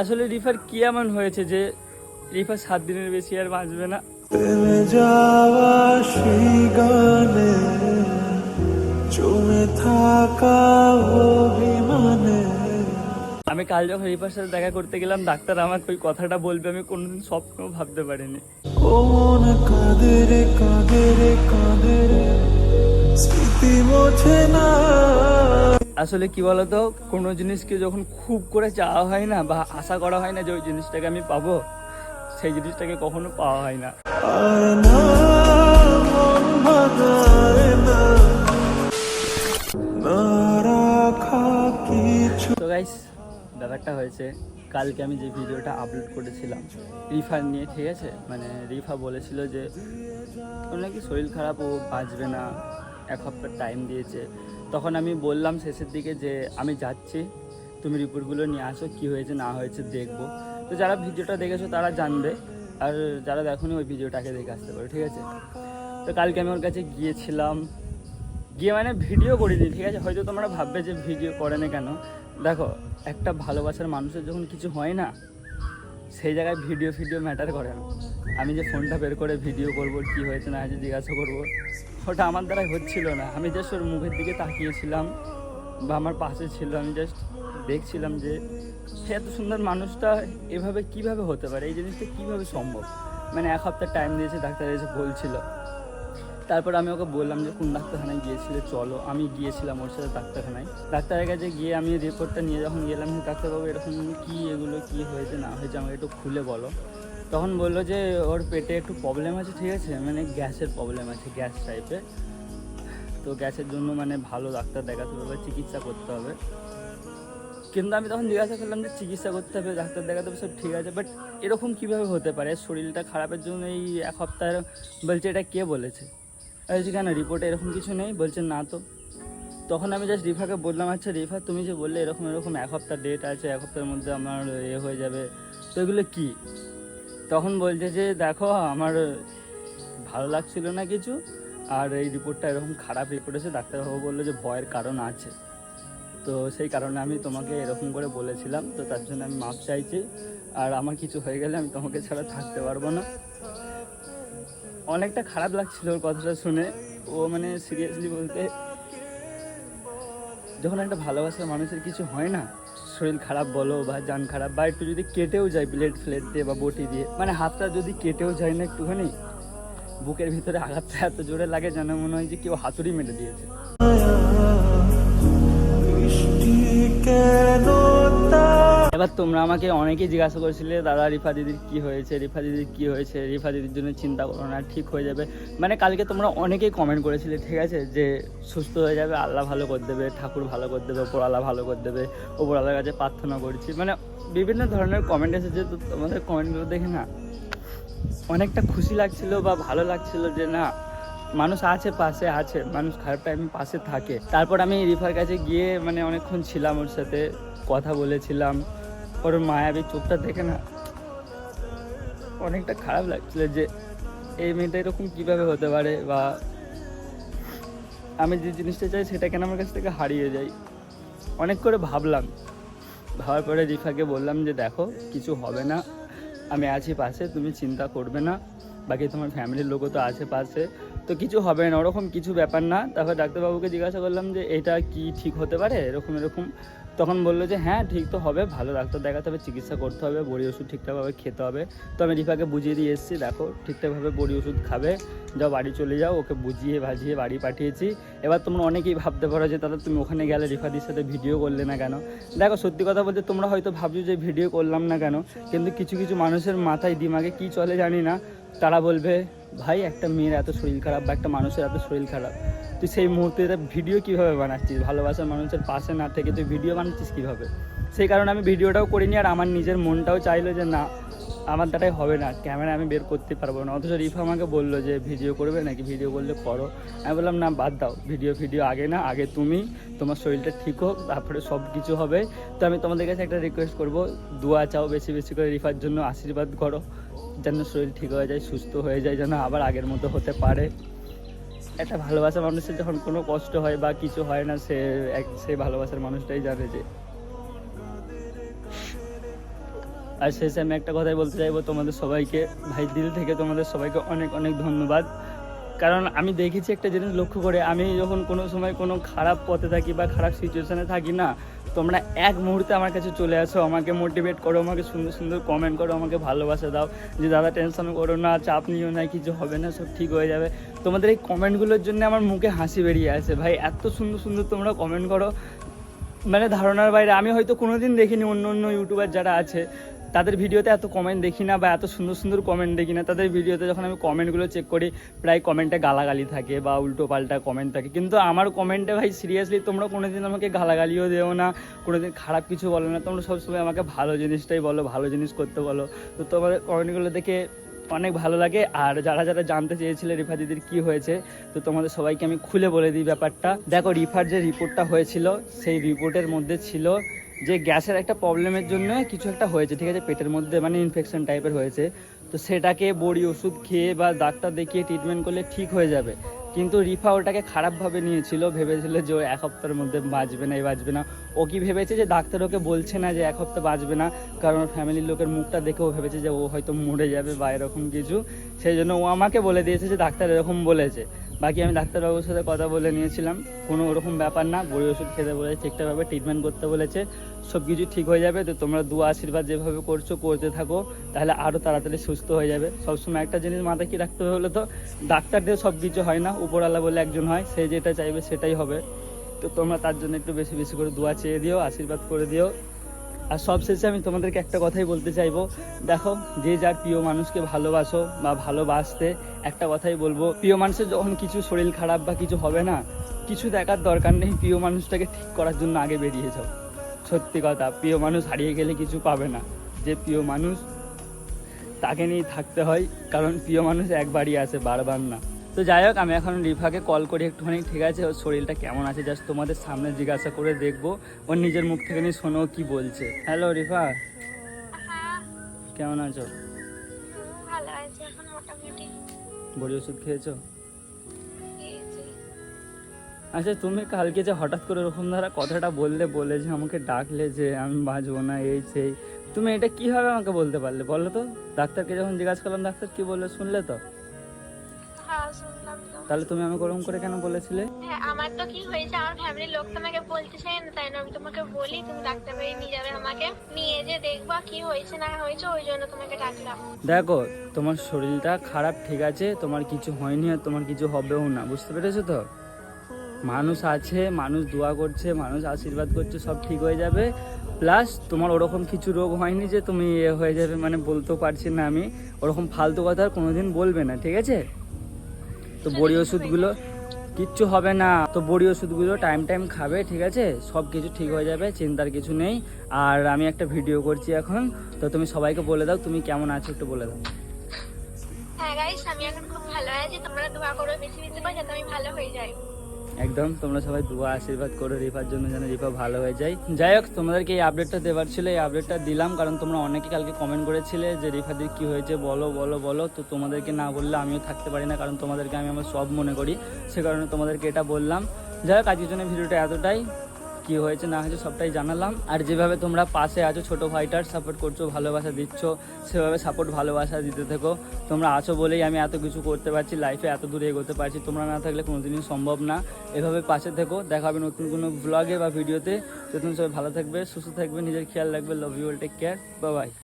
আসলে রিফার কি এমন হয়েছে যে রিফার সাত দিনের বেশি আর বাঁচবে না? আমি কাল যখন রিফার সাথে দেখা করতে গেলাম ডাক্তার আমাকে ওই কথাটা বলবে আমি কোনোদিন স্বপ্নেও ভাবতে পারিনি। ও মন কাঁদে রে কাঁদে রে কাঁদে রে স্মৃতি মোছে না। আসলে কি বলতো, কোনো জিনিসকে যখন খুব করে চাওয়া হয় না বা আশা করা হয় না যে ওই জিনিসটাকে আমি পাবো, সেই জিনিসটাকে কখনো পাওয়া হয় না। গাইস ব্যাপারটা হয়েছে, কালকে আমি যে ভিডিওটা আপলোড করেছিলাম, রিফা নিয়ে, ঠিক আছে? মানে রিফা বলেছিল যে ওর নাকি শরীর খারাপ, ও বাঁচবে না, এক হপ্তাহ টাইম দিয়েছে। তখন আমি বললাম শেষের দিকে যে আমি যাচ্ছি, তুমি রিপোর্টগুলো নিয়ে আসো, কী হয়েছে না হয়েছে দেখব। তো যারা ভিডিওটা দেখেছ তারা জানবে, আর যারা দেখোনি ওই ভিডিওটাকে দেখে আসতে পারো, ঠিক আছে? তো কালকে আমি ওর কাছে গিয়েছিলাম। গিয়ে মানে ভিডিও করিনি, ঠিক আছে? হয়তো তোমরা ভাববে যে ভিডিও করে না কেন? দেখো, একটা ভালোবাসার মানুষের যখন কিছু হয় না, সেই জায়গায় ভিডিও ফিডিও ম্যাটার করে না। আমি যে ফোনটা বের করে ভিডিও করব, কি হয়েছে না হয়েছে জিজ্ঞাসা করব। ওটা আমার দ্বারাই হচ্ছিল না। আমি জাস্ট ওর মুখের দিকে তাকিয়েছিলাম বা আমার পাশে ছিল। আমি জাস্ট দেখছিলাম যে সে এত সুন্দর মানুষটা এভাবে কীভাবে হতে পারে? এই জিনিসটা কীভাবে সম্ভব? মানে এক সপ্তাহ টাইম দিয়েছে, ডাক্তার এসে বলছিল। তারপর আমি ওকে বললাম যে, কোন ডাক্তারখানায় গিয়েছিলে? চলো। আমি গিয়েছিলাম ওর সাথে ডাক্তারখানায়। ডাক্তারের কাছে গিয়ে আমি রিপোর্টটা নিয়ে যখন গেলাম, ডাক্তারবাবু, এরকম কি এগুলো, কি হয়েছে? না হয়েছে, আমাকে একটু খুলে বলো। তখন বলল যে, ওর পেটে একটু প্রবলেম আছে, ঠিক আছে? মানে গ্যাসের প্রবলেম আছে, গ্যাস টাইপের তো গ্যাসের জন্য মানে ভালো ডাক্তার দেখাতে হবে, চিকিৎসা করতে হবে। কিন্তু আমি তখন জিজ্ঞাসা করলাম যে, চিকিৎসা করতে হবে, ডাক্তার দেখাতে হবে, সব ঠিক আছে? বাট এরকম কীভাবে হতে পারে? শরীরটা খারাপের জন্য এই এক সপ্তাহ বলছে এটা কে বলেছে? বলছি, কেন রিপোর্টে এরকম কিছু নেই? বলছে, না তো। তখন আমি জাস্ট রিফাকে বললাম আচ্ছা রিফা, তুমি যে বললে এরকম এরকম এক সপ্তাহ ডেট আছে, এক সপ্তাহের মধ্যে আমার এ হয়ে যাবে। তো এগুলো কী? তখন বলছে যে, দেখো, আমার ভালো লাগছিল না কিছু, আর এই রিপোর্টটা এরকম খারাপ রিপোর্ট এসে ডাক্তারবাবু বলল যে, ভয়ের কারণ আছে। তো সেই কারণে আমি তোমাকে এরকম করে বলেছিলাম, তো তার জন্য আমি মাপ চাইছি, আর আমার কিছু হয়ে গেলে আমি তোমাকে ছাড়া থাকতে পারব না। অনেকটা খারাপ লাগছিল ওর কথাটা শুনে। ও মানে সিরিয়াসলি বলতে, যখন একটা ভালোবাসার মানুষের কিছু হয় না শরীর খারাপ বলো বা যান খারাপ বা একটু যদি কেটেও যায় ব্লেড ফ্লেড দিয়ে বা বটি দিয়ে মানে হাতটা যদি কেটেও যায় না একটুখানি, বুকের ভিতরে আঘাতটা এত জোরে লাগে যেন মনে হয় যে কেউ হাতুড়ি মেরে দিয়েছে। কেন এবার তোমরা আমাকে অনেকেই জিজ্ঞাসা করেছিলে, দাদা, রিফা দিদির কি হয়েছে? রিফা দিদির কি হয়েছে? রিফা দিদির জন্য চিন্তা করো না, ঠিক হয়ে যাবে। মানে কালকে তোমরা অনেকেই কমেন্ট করেছিলে, ঠিক আছে, যে সুস্থ হয়ে যাবে, আল্লাহ ভালো করে দেবে, ঠাকুর ভালো করে দেবে ওপর আল্লাহ ভালো করে দেবে ওপর আল্লাহর কাছে প্রার্থনা করছি। মানে বিভিন্ন ধরনের কমেন্ট এসেছে, তো তোমাদের কমেন্টগুলো দেখে না অনেকটা খুশি লাগছিল বা ভালো লাগছিল যে, না, মানুষ আছে, পাশে আছে, মানুষ খারাপ টাইমে পাশে থাকে। তারপর আমি রিফার কাছে গিয়ে মানে অনেকক্ষণ ছিলাম ওর সাথে, কথা বলেছিলাম। ওর মায়াবী চোখটা দেখে না অনেকটা খারাপ লাগছিল যে এই মেয়েটা এরকম কীভাবে হতে পারে বা আমি যে জিনিসটা চাই সেটা কেন আমার কাছ থেকে হারিয়ে যাই। অনেক করে ভাবলাম। ভাবার পরে রিফাকে বললাম যে, দেখো, কিছু হবে না। আমি আছি পাশে, তুমি চিন্তা করবে না। বাকি তোমার ফ্যামিলির লোকও তো আছে পাশে। তো কিছু হবে না, ওরকম কিছু ব্যাপার না। তারপর ডাক্তারবাবুকে জিজ্ঞাসা করলাম যে, এটা কি ঠিক হতে পারে? এরকম এরকম। তখন বলল যে হ্যাঁ ঠিক তো হবে, ভালো ডাক্তার দেখাতে হবে, চিকিৎসা করতে হবে, বড়ি ওষুধ ঠিকঠাকভাবে খেতে হবে। তো আমি রিফাকে বুঝিয়ে দিয়ে এসেছি, দেখো, ঠিকঠাকভাবে বড়ি ওষুধ খাবে, যাও বাড়ি চলে যাও, ওকে বুঝিয়ে ভাজিয়ে বাড়ি পাঠিয়েছি। এবার তোমরা অনেকেই ভাবতে পারো যে দাদা তুমি ওখানে গেলে রিফাদির সাথে ভিডিও করলে না কেন? দেখো, সত্যি কথা বলতে তোমরা হয়তো ভাবছ যে, ভিডিও করলাম না কেন? কিন্তু কিছু কিছু মানুষের মাথায় দিমাগে কি চলে জানি না। তারা বলবে, ভাই, একটা মেয়ের এত শরীর খারাপ বা একটা মানুষের এত শরীর খারাপ, তুই সেই মুহূর্তে ভিডিও কীভাবে বানাচ্ছিস? ভালোবাসার মানুষের পাশে না থেকে তুই ভিডিও বানাচ্ছিস কীভাবে? সেই কারণে আমি ভিডিওটাও করিনি আর আমার নিজের মনটাও চাইলো যে, না আমার দ্বারাই হবে না। ক্যামেরা আমি বের করতে পারব না। অথচ রিফা আমাকে বলল যে, ভিডিও করবে নাকি? ভিডিও করলে করো। আমি বললাম, না, বাদ দাও। ভিডিও ভিডিও আগে না, আগে তুমি। তোমার শরীরটা ঠিক হোক, তারপরে সব কিছু হবে। তো আমি তোমাদের কাছে একটা রিকোয়েস্ট করব, দোয়া চাও বেশি বেশি করে রিফার জন্য আশীর্বাদ করো, যেন শরীর ঠিক হয়ে যায়, সুস্থ হয়ে যায়, যেন আবার আগের মতো হতে পারে। একটা ভালোবাসা মানুষের যখন কোনো কষ্ট হয় বা কিছু হয় না, সে এক সেই ভালোবাসার মানুষটাই জানে যে আর শেষে আমি একটা কথাই বলতে চাইব, তোমাদের সবাইকে, ভাই দিল থেকে তোমাদের সবাইকে অনেক অনেক ধন্যবাদ। কারণ আমি দেখেছি একটা জিনিস লক্ষ্য করে, আমি যখন কোনো সময় কোনো খারাপ পথে থাকি বা খারাপ সিচুয়েশানে থাকি না, তোমরা এক মুহূর্তে আমার কাছে চলে আসো, আমাকে মোটিভেট করো, আমাকে সুন্দর সুন্দর কমেন্ট করো, আমাকে ভালোবাসা দাও, যে দাদা টেনশন করো না, চাপ নিও না, কিছু হবে না, সব ঠিক হয়ে যাবে। তোমাদের এই কমেন্টগুলোর জন্য আমার মুখে হাসি বেরিয়ে আসে। ভাই, এত সুন্দর সুন্দর তোমরা কমেন্ট করো। মানে ধারণার বাইরে, আমি হয়তো কোনোদিন দেখিনি অন্য অন্য ইউটিউবার যারা আছে তাদের ভিডিওতে এত কমেন্ট দেখি না বা এত সুন্দর সুন্দর কমেন্ট দেখি না। তাদের ভিডিওতে যখন আমি কমেন্টগুলো চেক করি, প্রায় কমেন্টে গালাগালি থাকে বা উল্টো পাল্টা কমেন্ট থাকে। কিন্তু আমার কমেন্টে ভাই সিরিয়াসলি তোমরা কোনোদিন আমাকে গালাগালিও দেও না, কোনোদিন খারাপ কিছু বলো না। তোমরা সবসময় আমাকে ভালো জিনিসটাই বলো, ভালো জিনিস করতে বলো। তো তোমাদের কমেন্টগুলো দেখে অনেক ভালো লাগে। আর যারা যারা জানতে চেয়েছিলে রিফা দিদির কি হয়েছে, তো তোমাদের সবাইকে আমি খুলে বলে দিই ব্যাপারটা। দেখো, রিফার যে রিপোর্টটা হয়েছিল, সেই রিপোর্টের মধ্যে ছিল যে গ্যাসের একটা প্রবলেমের জন্য কিছু একটা হয়েছে, ঠিক আছে? পেটের মধ্যে মানে ইনফেকশন টাইপের হয়েছে। তো সেটাকে বড়ি ওষুধ খেয়ে বা ডাক্তার দেখিয়ে ট্রিটমেন্ট করলে ঠিক হয়ে যাবে। কিন্তু রিফা ওটাকে খারাপভাবে নিয়েছিল, ভেবেছিল যে এক সপ্তাহের মধ্যে বাঁচবে না এই বাঁচবে না। ও কি ভেবেছে যে ডাক্তার ওকে বলছে না যে এক সপ্তাহ বাঁচবে না? কারণ ফ্যামিলির লোকের মুখটা দেখে ও ভেবেছে যে ও হয়তো মরে যাবে বা এরকম কিছু। সেই জন্য ও আমাকে বলে দিয়েছে যে ডাক্তার এরকম বলেছে। বাকি আমি ডাক্তারবাবুর সাথে কথা বলে নিয়েছিলাম। কোনো ওরকম ব্যাপার না বড়ি ওষুধ খেতে বলেছে, ঠিকঠাকভাবে ট্রিটমেন্ট করতে বলেছে সব কিছু ঠিক হয়ে যাবে। তো তোমরা দু আশীর্বাদ যেভাবে করছ, করতে থাকো, তাহলে আরও তাড়াতাড়ি সুস্থ হয়ে যাবে। সবসময় একটা জিনিস মাথায় কি রাখতে হবে হলো তো? ডাক্তার দিয়ে সব কিছু হয় না, উপরওয়ালা বলে একজন হয়, সে যেটা চাইবে সেটাই হবে। তো তোমরা তার জন্য একটু বেশি বেশি করে দোয়া চেয়ে দিও, আশীর্বাদ করে দিও। আর সবশেষে আমি তোমাদেরকে একটা কথাই বলতে চাইব। দেখো, যে যার প্রিয় মানুষকে ভালোবাসো বা ভালোবাসতে একটা কথাই বলব, প্রিয় মানুষের যখন কিছু শরীর খারাপ বা কিছু হবে না, কিছু দেখার দরকার নেই, প্রিয় মানুষটাকে ঠিক করার জন্য আগে বেরিয়ে যাও। সত্যি কথা, প্রিয় মানুষ হারিয়ে গেলে কিছু পাবে না। যে প্রিয় মানুষ, তাকে নিয়ে থাকতে হয়, কারণ প্রিয় মানুষ একবারই আসে, বারবার না। তো যাই হোক আমি এখন রিফাকে কল করি একটুখানি ঠিক আছে? ওর শরীরটা কেমন আছে? জাস্ট তোমাদের সামনে জিজ্ঞাসা করে দেখব। ওর নিজের মুখ থেকে নিয়ে শোনো কি বলছে। হ্যালো রিফা? হ্যাঁ। কেমন আছো? বড়ি ওষুধ খেয়েছো? আচ্ছা তুমি কালকে যে হঠাৎ করে ওরকম ধারা কথাটা বললে বলে যে আমাকে ডাকলে যে আমি বাঁচবো না এই সেই তুমি এটা কীভাবে আমাকে বলতে পারলে? বলো তো। ডাক্তারকে যখন জিজ্ঞাসা করলাম ডাক্তার কি বলল শুনলে তো? তাহলে তুমি আমাকে ওরকম করে কেন বলেছিলে? হ্যাঁ আমার তো কি হয়েছে? আমার ফ্যামিলির লোক তো আমাকে বলতে চাই না তাই না? আমি তোমাকে বলি তুমি ডাক্তার বাড়ি নিয়ে যাবে আমাকে। নিয়ে যে দেখবা কি হয়েছে না হয়েছে ওই জন্য তোমাকে ডাকলাম। দেখো তোমার শরীরটা খারাপ ঠিক আছে? তোমার কিছু হয়নি আর তোমার কিছু হবেও না বুঝতে পেরেছ তো? মানুষ আছে মানুষ দোয়া করছে মানুষ আশীর্বাদ করছে সব ঠিক হয়ে যাবে। প্লাস তোমার ওরকম কিছু রোগ হয়নি যে তুমি এ হয়ে যাবে মানে বলতেও পারছি না আমি। ওরকম ফালতু কথা আর কোনোদিন বলবে না ঠিক আছে? তো বড়ি ওষুধগুলো কিচ্ছু হবে না। তো বড়ি ওষুধগুলো টাইম টাইম খাবে, ঠিক আছে? সব কিছু ঠিক হয়ে যাবে, চিন্তার কিছু নেই। আর আমি একটা ভিডিও করছি এখন। তো তুমি সবাইকে বলে দাও, তুমি কেমন আছো একটু বলে দাও। হ্যাঁ গাইস আমি এখন খুব ভালো আছি। তোমরা দোয়া করো, বেশি বেশি করে যাতে আমি ভালো হয়ে যাই। একদম, তোমরা সবাই দুয়া, আশীর্বাদ করো, রিফার জন্য যেন রিফা ভালো হয়ে যায়। যাই হোক, তোমাদেরকে এই আপডেটটা দেওয়ার ছিল, এই আপডেটটা দিলাম, কারণ তোমরা অনেকে কালকে কমেন্ট করেছিলে যে, রিফাদের কি হয়েছে? বলো বলো বলো। তো তোমাদেরকে না বললে আমিও থাকতে পারি না, কারণ তোমাদেরকে আমি আমার সব মনে করি, সে কারণে তোমাদেরকে এটা বললাম। যাই হোক, আজকের জন্য ভিডিওটা এতটাই। কি হয়েছে না হয়েছে সবটাই জানালাম। আর যেভাবে তোমরা পাশে আছো, ছোটো ভাইটার সাপোর্ট করছ, ভালোবাসা দিচ্ছ, সেভাবে সাপোর্ট ভালোবাসা দিতে থেকো। তোমরা আছো বলেই আমি এত কিছু করতে পারছি লাইফে এত দূরে এগোতে পারছি। তোমরা না থাকলে কোনোদিনই সম্ভব না। এভাবে পাশে থেকো। দেখা হবে নতুন কোনো ব্লগে বা ভিডিওতে তো তুমি সবাই ভালো থাকবে, সুস্থ থাকবে, নিজের খেয়াল রাখবে love you take care bye